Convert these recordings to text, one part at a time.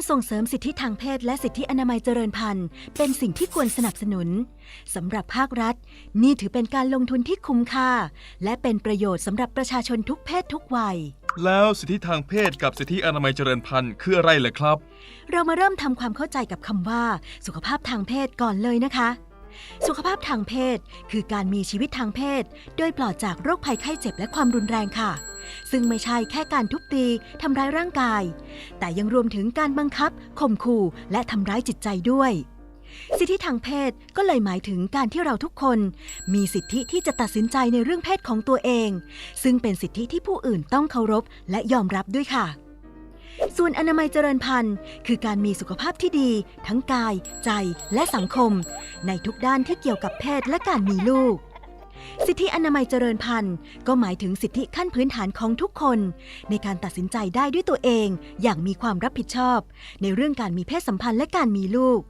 การส่งเสริมสิทธิทางเพศและสิทธิอนามัยเจริญพันธุ์ เป็นสิ่งที่ควรสนับสนุนสำหรับภาครัฐ นี่ถือเป็นการลงทุนที่คุ้มค่า และเป็นประโยชน์สำหรับประชาชนทุกเพศทุกวัย แล้วสิทธิทางเพศกับสิทธิอนามัยเจริญพันธุ์คืออะไรเหรอครับ เรามาเริ่มทำความเข้าใจกับคำว่า สุขภาพทางเพศก่อนเลยนะคะสุขภาพทางเพศ คือการมีชีวิตทางเพศ โดยปลอดจากโรคภัยไข้เจ็บและความรุนแรงค่ะ ซึ่งไม่ใช่แค่การทุบตีทำร้ายร่างกาย แต่ยังรวมถึงการบังคับข่มขู่และทำร้ายจิตใจด้วย สิทธิทางเพศก็เลยหมายถึงการที่เราทุกคน มีสิทธิที่จะตัดสินใจในเรื่องเพศของตัวเอง ซึ่งเป็นสิทธิที่ผู้อื่นต้องเคารพและยอมรับด้วยค่ะส่วนอนามัยเจริญพันธุ์ คือการมีสุขภาพที่ดี ทั้งกาย ใจและสังคม ในทุกด้านที่เกี่ยวกับเพศและการมีลูก สิทธิอนามัยเจริญพันธุ์ ก็หมายถึงสิทธิขั้นพื้นฐานของทุกคน ในการตัดสินใจได้ด้วยตัวเอง อย่างมีความรับผิดชอบ ในเรื่องการมีเพศสัมพันธ์และการมีลูก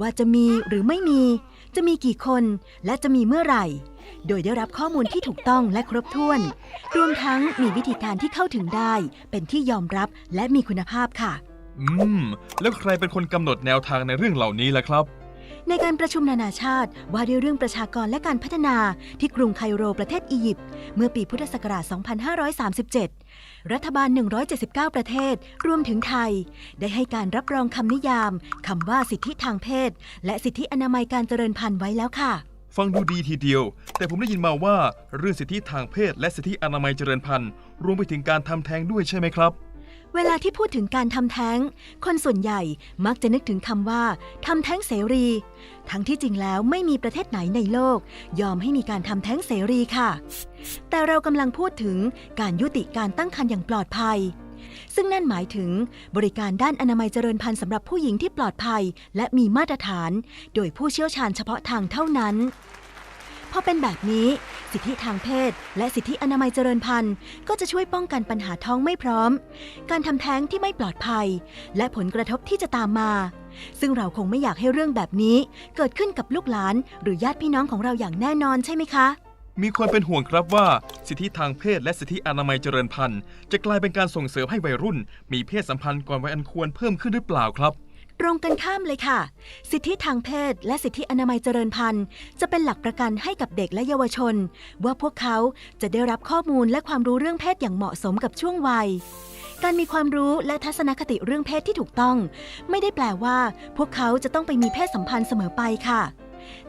ว่าจะมีหรือไม่มี จะมีกี่คน และจะมีเมื่อไหร่ โดยได้รับข้อมูลที่ถูกต้องและครบถ้วน รวมทั้งมีวิธีการที่เข้าถึงได้ เป็นที่ยอมรับและมีคุณภาพค่ะ อืม แล้วใครเป็นคนกำหนดแนวทางในเรื่องเหล่านี้ล่ะครับ ในการประชุมนานาชาติว่าด้วยเรื่องประชากรและการพัฒนาที่กรุงไคโรประเทศอียิปต์เมื่อปีพุทธศักราช 2537 รัฐบาล 179 ประเทศ รวมถึงไทย ได้ให้การรับรองคำนิยามคำว่าสิทธิทางเพศ และสิทธิอนามัยการเจริญพันธุ์ไว้แล้วค่ะ ฟังดูดีทีเดียว แต่ผมได้ยินมาว่าเรื่องสิทธิทางเพศ และสิทธิอนามัยเจริญพันธุ์รวมไปถึงการทำแท้งด้วยใช่ไหมครับ เวลาที่พูดถึงการทำแท้ง คนส่วนใหญ่มักจะนึกถึงคำว่าทำแท้งเสรี ทั้งที่จริงแล้วไม่มีประเทศไหนในโลก ยอมให้มีการทำแท้งเสรีค่ะ แต่เรากำลังพูดถึงการยุติการตั้งครรภ์อย่างปลอดภัย ซึ่งนั่นหมายถึงบริการด้านอนามัยเจริญพันธุ์สำหรับผู้หญิงที่ปลอดภัย และมีมาตรฐาน โดยผู้เชี่ยวชาญเฉพาะทางเท่านั้น พอเป็นแบบนี้ สิทธิทางเพศ และสิทธิอนามัยเจริญพันธุ์ ก็จะช่วยป้องกันปัญหาท้องไม่พร้อม การทำแท้งที่ไม่ปลอดภัย และผลกระทบที่จะตามมา ซึ่งเราคงไม่อยากให้เรื่องแบบนี้ เกิดขึ้นกับลูกหลาน หรือญาติพี่น้องของเราอย่างแน่นอนใช่ไหมคะ มีคนเป็นห่วงครับว่าสิทธิทางเพศและสิทธิอนามัยเจริญพันธุ์ จะกลายเป็นการส่งเสริมให้วัยรุ่น มีเพศสัมพันธ์ก่อนวัยอันควรเพิ่มขึ้นหรือเปล่าครับ ตรงกันข้ามเลยค่ะ สิทธิทางเพศและสิทธิอนามัยเจริญพันธุ์ จะเป็นหลักประกันให้กับเด็กและเยาวชน ว่าพวกเขาจะได้รับข้อมูลและความรู้เรื่องเพศอย่างเหมาะสมกับช่วงวัย การมีความรู้และทัศนคติเรื่องเพศที่ถูกต้อง ไม่ได้แปลว่า พวกเขาจะต้องไปมีเพศสัมพันธ์เสมอไปค่ะ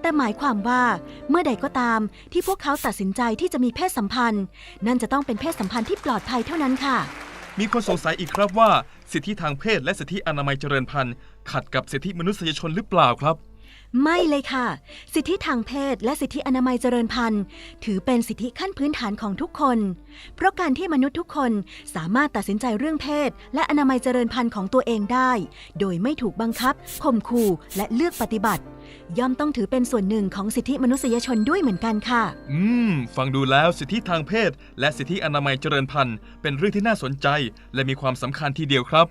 แต่หมายความว่า เมื่อใดก็ตามที่พวกเขาตัดสินใจที่จะมีเพศสัมพันธ์ นั่นจะต้องเป็นเพศสัมพันธ์ที่ปลอดภัยเท่านั้นค่ะ มีคนสงสัยอีกครับว่า สิทธิทางเพศและสิทธิอนามัยเจริญพันธุ์ขัดกับสิทธิมนุษยชนหรือเปล่าครับ ไม่เลยค่ะ สิทธิทางเพศ และสิทธิอนามัยเจริญพันธุ์ ถือเป็นสิทธิขั้นพื้นฐานของทุกคน เพราะการที่มนุษย์ทุกคนสามารถตัดสินใจเรื่องเพศ และอนามัยเจริญพันธุ์ของตัวเองได้ โดยไม่ถูกบังคับข่มขู่และเลือกปฏิบัติ ย่อมต้องถือเป็นส่วนหนึ่งของสิทธิมนุษยชนด้วยเหมือนกันค่ะ อืม ฟังดูแล้วสิทธิทางเพศ และสิทธิอนามัยเจริญพันธุ์ เป็นเรื่องที่น่าสนใจ และมีความสำคัญทีเดียวครับ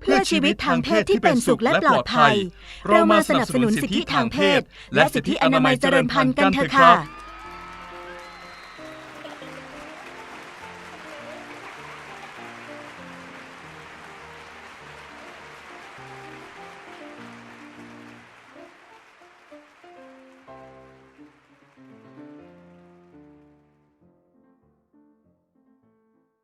เพื่อชีวิตทางเพศที่เป็นสุขและปลอดภัย เรามาสนับสนุนสิทธิทางเพศ และสิทธิอนามัยเจริญพันธุ์กันเถอะค่ะ